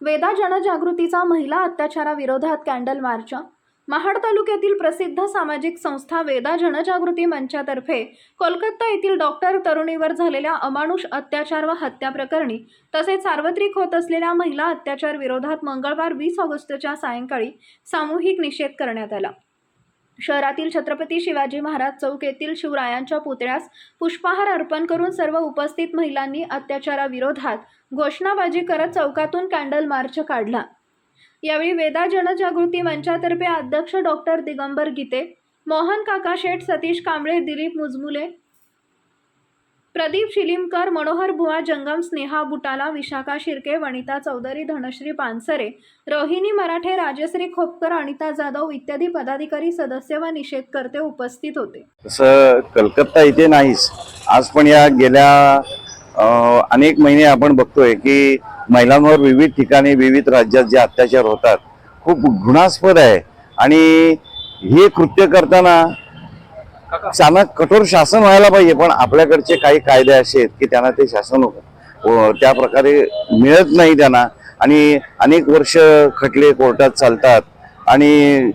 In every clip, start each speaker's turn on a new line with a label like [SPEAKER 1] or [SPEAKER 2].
[SPEAKER 1] वेदा जनजागृतीचा महिला अत्याचाराविरोधात कॅन्डल मार्च. महाड तालुक्यातील प्रसिद्ध सामाजिक संस्था वेदा जनजागृती मंचातर्फे कोलकाता येथील डॉक्टर तरुणीवर झालेल्या अमानुष अत्याचार व हत्या प्रकरणी तसेच सार्वत्रिक होत असलेल्या महिला अत्याचार विरोधात मंगळवार वीस ऑगस्टच्या सायंकाळी सामूहिक निषेध करण्यात आला. शहरातील छत्रपती शिवाजी महाराज चौक येथील शिवरायांच्या पुतळ्यास पुष्पहार अर्पण करून सर्व उपस्थित महिलांनी अत्याचाराविरोधात घोषणाबाजी करत चौकातून कॅन्डल मार्च काढला. यावेळी वेदा जनजागृती मंचातर्फे अध्यक्ष डॉक्टर दिगंबर गीते मोहन काका शेठ सतीश कांबळे दिलीप मुजमुले प्रदीप शिलिमकर मनोहर भुवा जंगम स्नेहा बुटाला विशाखा शिर्के वनिता चौधरी धनश्री पानसरे रोहिणी मराठे राजश्री खोपकर अनिता जाधव इत्यादी पदाधिकारी सदस्य व निषेधकर्ते उपस्थित होते.
[SPEAKER 2] तसं कलकत्ता इथे नाहीच. आज पण या गेल्या अनेक महिने आपण बघतोय की महिलांवर विविध ठिकाणी विविध राज्यात जे अत्याचार होतात खूप घृणास्पद आहे. आणि हे कृत्य करताना त्यांना कठोर शासन व्हायला पाहिजे पण आपल्याकडचे काही कायदे असे आहेत की त्यांना ते शासन त्या प्रकारे मिळत नाही त्यांना. आणि अनेक वर्ष खटले कोर्टात चालतात. आणि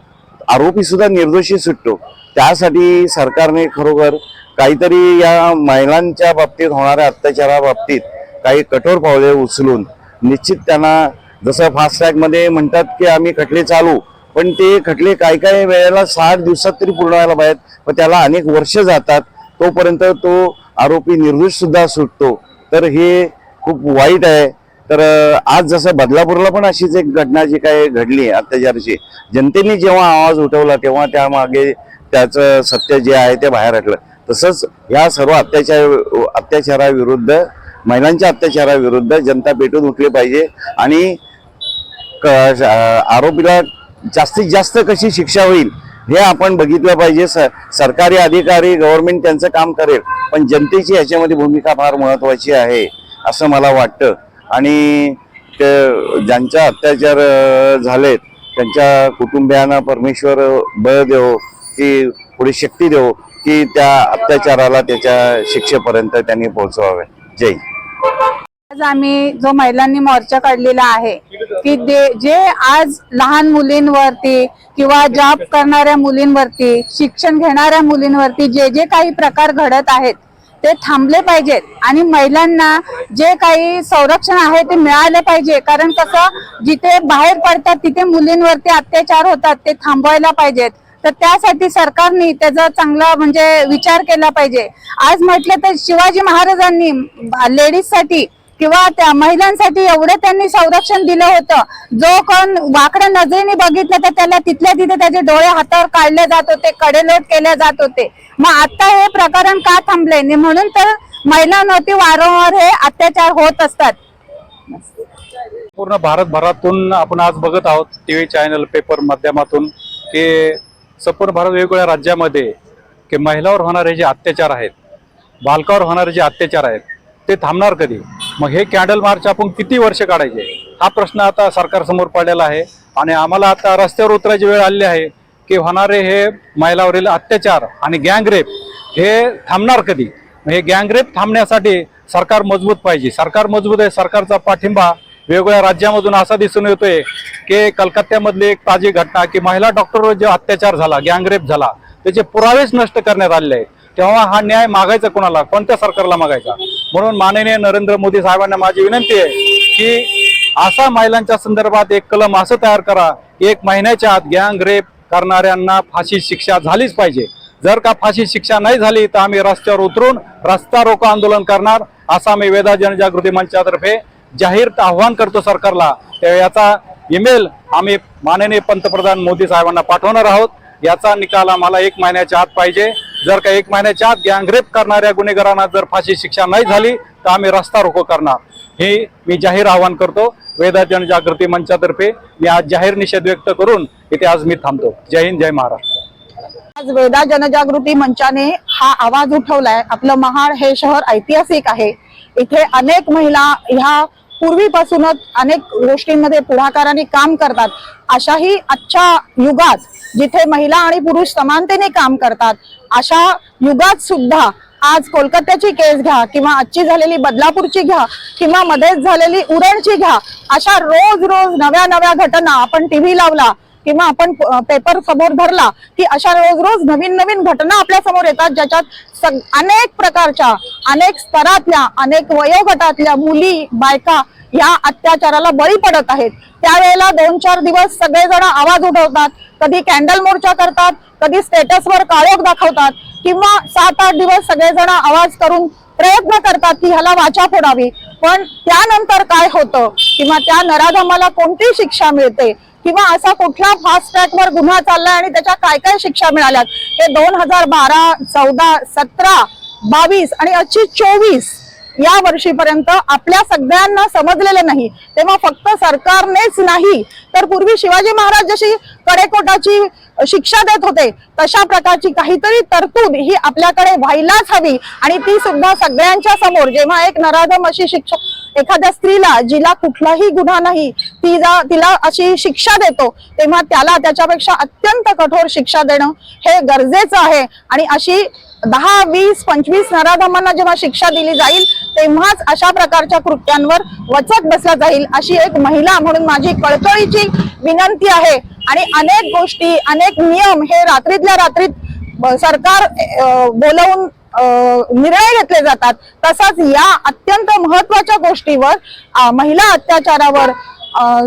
[SPEAKER 2] आरोपी सुद्धा निर्दोषी सुटतो. त्यासाठी सरकारने खरोखर काहीतरी या महिलांच्या बाबतीत होणाऱ्या अत्याचाराबाबतीत काही कठोर पावले उचलून निश्चित त्यांना जसं फास्ट ट्रॅकमध्ये म्हणतात की आम्ही खटले चालू पण ते खटले काही काही वेळेला साठ दिवसात तरी पूर्ण व्हायला पाहिजेत. पण त्याला अनेक वर्ष जातात. तोपर्यंत तो आरोपी निर्दोष सुद्धा सुटतो. तर हे खूप वाईट आहे. तर आज जसं बदलापूरला पण अशीच एक घटना जी काय घडली अत्याचाराची. जनतेने जेव्हा आवाज उठवला तेव्हा त्यामागे त्याचं सत्य जे आहे ते बाहेर आटलं तसंच या सर्व अत्याचार अत्याचाराविरुद्ध महिलांच्या अत्याचाराविरुद्ध जनता पेटून उठली पाहिजे. आणि क- आरोपीला जास्तीत जास्त कशी शिक्षा होईल हे आपण बघितलं पाहिजे. स सरकारी अधिकारी गव्हर्नमेंट त्यांचं काम करेल पण जनतेची याच्यामध्ये भूमिका फार महत्त्वाची आहे असं मला वाटतं. आणि ते ज्यांच्या अत्याचार झालेत त्यांच्या कुटुंबियांना परमेश्वर बळ देव की थोडी शक्ती देव की त्या अत्याचाराला त्याच्या शिक्षेपर्यंत त्यांनी पोहोचवावे. जय
[SPEAKER 3] आज आम्ही जो महिलांनी मोर्चा काढलेला आहे की दे- जे आज लहान मुलींवरती किंवा जॉब करणाऱ्या मुलींवरती शिक्षण घेणाऱ्या मुलींवरती जे जे काही प्रकार घडत आहेत ते थांबले पाहिजेत. आणि महिलांना जे काही संरक्षण आहे ते मिळाले पाहिजे. कारण कसं जिथे बाहेर पडतात तिथे मुलींवरती अत्याचार होतात ते थांबवायला पाहिजेत. तर त्यासाठी सरकारने त्याचा चांगला म्हणजे विचार केला पाहिजे. आज म्हटलं तर शिवाजी महाराजांनी लेडीजसाठी किंवा त्या महिलांसाठी एवढं त्यांनी संरक्षण दिलं होतं. जो कोण वाकड्या नजरेने बघितलं तर त्याला तिथल्या तिथे त्याचे डोळे हातावर काढले जात होते कडेलोट केले जात होते. मग आता हे प्रकरण का थांबले म्हणून तर महिलांवरती वारंवार हे अत्याचार होत असतात.
[SPEAKER 4] पूर्ण भारतभरातून आपण आज बघत आहोत टी व्ही चॅनल पेपर माध्यमातून की संपूर्ण भारत वेगवेगळ्या राज्यामध्ये की महिलावर होणारे जे अत्याचार आहेत बालकावर होणारे जे अत्याचार आहेत ते थांबणार कधी? मग हे कॅन्डल मार्च आपण किती वर्ष काढायचे? हा प्रश्न आता सरकारसमोर पडलेला आहे. आणि आम्हाला आता रस्त्यावर उतरायची वेळ आलेली आहे की होणारे हे महिलावरील अत्याचार आणि गँगरेप हे थांबणार कधी? मग हे गँगरेप थांबण्यासाठी सरकार मजबूत पाहिजे. सरकार मजबूत आहे सरकारचा पाठिंबा वेगवेगळ्या राज्यामधून असा दिसून येतोय की कलकत्त्यामधली एक ताजी घटना की महिला डॉक्टरवर जो अत्याचार झाला गँगरेप झाला त्याचे पुरावेच नष्ट करण्यात आलेले आहेत. तेव्हा हा न्याय मागायचा कोणाला? कोणत्या सरकारला मागायचा? म्हणून माननीय नरेंद्र मोदी साहेबांना माझी विनंती आहे की असा महिलांच्या संदर्भात एक कलम असं तयार करा एक महिन्याच्या आत गँग रेप करणाऱ्यांना फाशी शिक्षा झालीच पाहिजे. जर का फाशी शिक्षा नाही झाली तर आम्ही रस्त्यावर उतरून रस्ता रोको आंदोलन करणार असं आम्ही वेदा जनजागृती मंचातर्फे जाहीर आव्हान करतो सरकारला. याचा ईमेल आम्ही माननीय पंतप्रधान मोदी साहेबांना पाठवणार आहोत. याचा निकाल आम्हाला एक महिन्याच्या आत पाहिजे. जर का एक महिन्याच्या आत गँगरेप करणाऱ्या गुन्हेगारांना जर फाशी शिक्षा नाही झाली तर आम्ही रस्ता रोको करणार. हे मी जाहीर आवाहन करतो. वेदा जनजागृती मंचातर्फे मी आज जाहीर निषेध व्यक्त करून इथे आज मी थांबतो. जय हिंद जय महाराष्ट्र.
[SPEAKER 3] आज वेदा जनजागृती मंचाने हा आवाज उठवलाय. आपलं महाड हे शहर ऐतिहासिक आहे. इथे अनेक महिला ह्या पूर्वीपासूनच अनेक गोष्टींमध्ये पुढाकाराने काम करतात. अशाही आजच्या युगात जिथे महिला आणि पुरुष समानतेने काम करतात अशा युगात सुद्धा आज कोलकात्याची केस घ्या किंवा आजची झालेली बदलापूरची घ्या किंवा मध्येच झालेली उरणची घ्या अशा रोज रोज नव्या नव्या घटना आपण टीव्ही लावला किंवा आपण पेपर समोर धरला की अशा रोज रोज नवीन नवीन घटना आपल्यासमोर येतात ज्याच्यात सग- अनेक प्रकारच्या अनेक स्तरातल्या अनेक वयोगटातल्या मुली बायका या अत्याचाराला बळी पडत आहेत. त्यावेळेला दोन चार दिवस सगळेजण आवाज उठवतात कधी कॅन्डल मोर्चा करतात कधी स्टेटसवर काळोख दाखवतात किंवा सात आठ दिवस सगळेजण आवाज करून प्रयत्न करतात की ह्याला वाचा फोडावी. पण त्यानंतर काय होतं? किंवा त्या नराधमाला कोणती शिक्षा मिळते? किंवा असा कुठला फास्ट ट्रॅकवर गुन्हा चाललाय आणि त्याच्या काय काय शिक्षा मिळाल्यात? हे दोन हजार बारा चौदा सतरा बावीस आणि आजची चोवीस या वर्षीपर्यंत आपल्या सगळ्यांना समजलेलं नाही. तेव्हा फक्त सरकारनेच नाही तर पूर्वी शिवाजी महाराज जशी कडेकोटाची शिक्षा देत होते तशा प्रकारची काहीतरी तरतूद ही आपल्याकडे व्हायलाच हवी. आणि ती सुद्धा सगळ्यांच्या समोर. जेव्हा एक नराधम अशी शिक्षा एखाद्या स्त्रीला जिला कुठलाही गुन्हा नाही तिला तिला अशी शिक्षा देतो तेव्हा त्याला त्याच्यापेक्षा अत्यंत कठोर शिक्षा देणं हे गरजेचं आहे. आणि अशी दहा वीस पंचवीस नराधमांना जेव्हा शिक्षा दिली जाईल तेव्हाच अशा प्रकारच्या कृत्यांवर वचक बसला जाईल अशी एक महिला म्हणून माझी कळकळीची विनंती आहे. आणि अनेक गोष्टी अनेक नियम हे रात्रीतल्या रात्रीत सरकार बोलवून निर्णय घेतले जातात. तसाच या अत्यंत महत्त्वाच्या गोष्टीवर महिला अत्याचारावर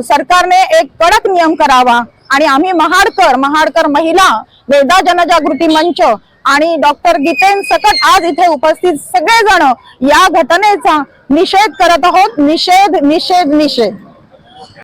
[SPEAKER 3] सरकारने एक कडक नियम करावा. आणि आम्ही महाडकर महाडकर महिला वेदा जनजागृती मंच आणि डॉक्टर गीतेन सकट आज इथे उपस्थित सगळेजण या घटनेचा निषेध करत आहोत. निषेध निषेध निषेध.